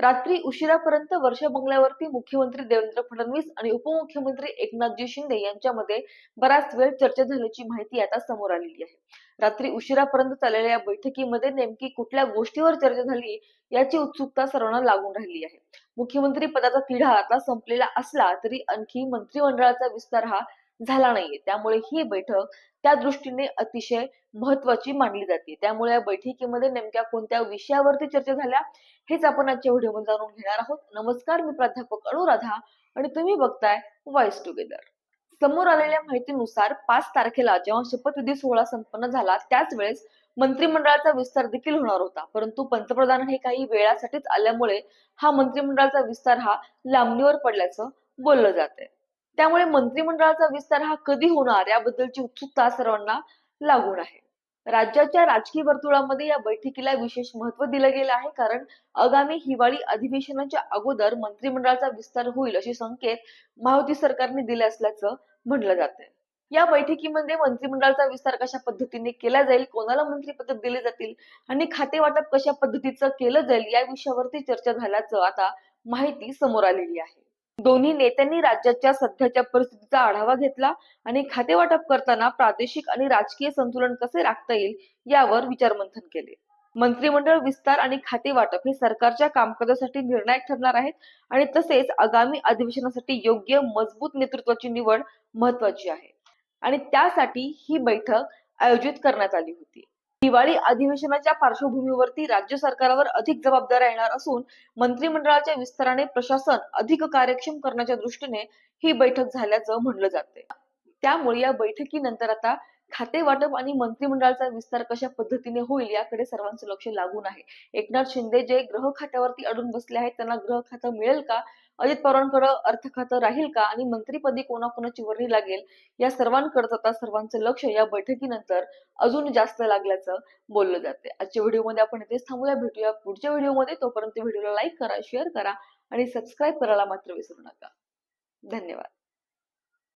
रात्री उशिरापर्यंत वर्षा बंगल्यावरती मुख्यमंत्री देवेंद्र फडणवीस आणि उपमुख्यमंत्री एकनाथजी शिंदे यांच्यामध्ये बराच वेळ चर्चा झाल्याची माहिती आता समोर आलेली आहे. रात्री उशिरापर्यंत चाललेल्या या बैठकीमध्ये नेमकी कुठल्या गोष्टीवर चर्चा झाली याची उत्सुकता सर्वांना लागून राहिली आहे. मुख्यमंत्री पदाचा तिढा आता संपलेला असला तरी आणखी मंत्रिमंडळाचा विस्तार हा झाला नाहीये. त्यामुळे ही बैठक त्या दृष्टीने अतिशय महत्वाची मानली जाते. त्यामुळे या बैठकीमध्ये नेमक्या कोणत्या विषयावरती चर्चा झाल्या हेच आपण आजच्या व्हिडिओमध्ये जाणून घेणार आहोत. नमस्कार मी प्राध्यापक अनुराधा आणि तुम्ही बघताय वॉइस टुगेदर समोर आलेल्या माहितीनुसार पाच तारखेला जेव्हा शपथविधी सोहळा संपन्न झाला त्याच वेळेस मंत्रिमंडळाचा विस्तार देखील होणार होता. परंतु पंतप्रधान हे काही वेळासाठीच आल्यामुळे हा मंत्रिमंडळाचा विस्तार हा लांबणीवर पडल्याचं बोललं जात आहे त्यामुळे मंत्रिमंडळाचा विस्तार हा कधी होणार याबद्दलची उत्सुकता सर्वांना लागून आहे. राज्याच्या राजकीय वर्तुळामध्ये या बैठकीला विशेष महत्त्व दिलं गेलं आहे कारण आगामी हिवाळी अधिवेशनाच्या अगोदर मंत्रिमंडळाचा विस्तार होईल असे संकेत महायुती सरकारने दिले असल्याचं म्हटलं जाते या बैठकीमध्ये मंत्रिमंडळाचा विस्तार कशा पद्धतीने केला जाईल कोणाला मंत्रिपद दिले जातील आणि खाते वाटप कशा पद्धतीचं केलं जाईल या विषयावरती चर्चा झाल्याचं आता माहिती समोर आलेली आहे. दोन्ही नेत्यांनी राज्याच्या सध्याच्या परिस्थितीचा आढावा घेतला आणि खाते वाटप करताना प्रादेशिक आणि राजकीय संतुलन कसे राखता येईल यावर विचारमंथन केले. मंत्रिमंडळ विस्तार आणि खाते वाटप हे सरकारच्या कामकाजासाठी निर्णायक ठरणार आहेत आणि तसेच आगामी अधिवेशनासाठी योग्य मजबूत नेतृत्वाची निवड महत्वाची आहे. आणि त्यासाठी ही बैठक आयोजित करण्यात आली होती. दिवाळी अधिवेशनाच्या पार्श्वभूमीवरती राज्य सरकारवर अधिक जबाबदाऱ्या येणार असून मंत्रिमंडळाच्या विस्ताराने प्रशासन अधिक कार्यक्षम करण्याच्या दृष्टीने ही बैठक झाल्याचं म्हणलं जाते त्यामुळे या बैठकीनंतर आता खाते वाटप आणि मंत्रिमंडळाचा विस्तार कशा पद्धतीने होईल याकडे सर्वांचं लक्ष लागून आहे. एकनाथ शिंदे जे ग्रह खात्यावरती अडून बसले आहेत त्यांना ग्रह खातं मिळेल का? अजित पवारांकडे अर्थ खातं राहील का? आणि मंत्रीपदी कोणाकोणाची वर्णी लागेल? या सर्वांकडे आता सर्वांचं लक्ष या बैठकीनंतर अजून जास्त लागल्याचं बोललं जाते. आजच्या व्हिडिओमध्ये आपण इथेच थांबूया. भेटूया पुढच्या व्हिडिओमध्ये. तोपर्यंत व्हिडिओला लाईक करा शेअर करा आणि सबस्क्राईब करायला मात्र विसरू नका. धन्यवाद.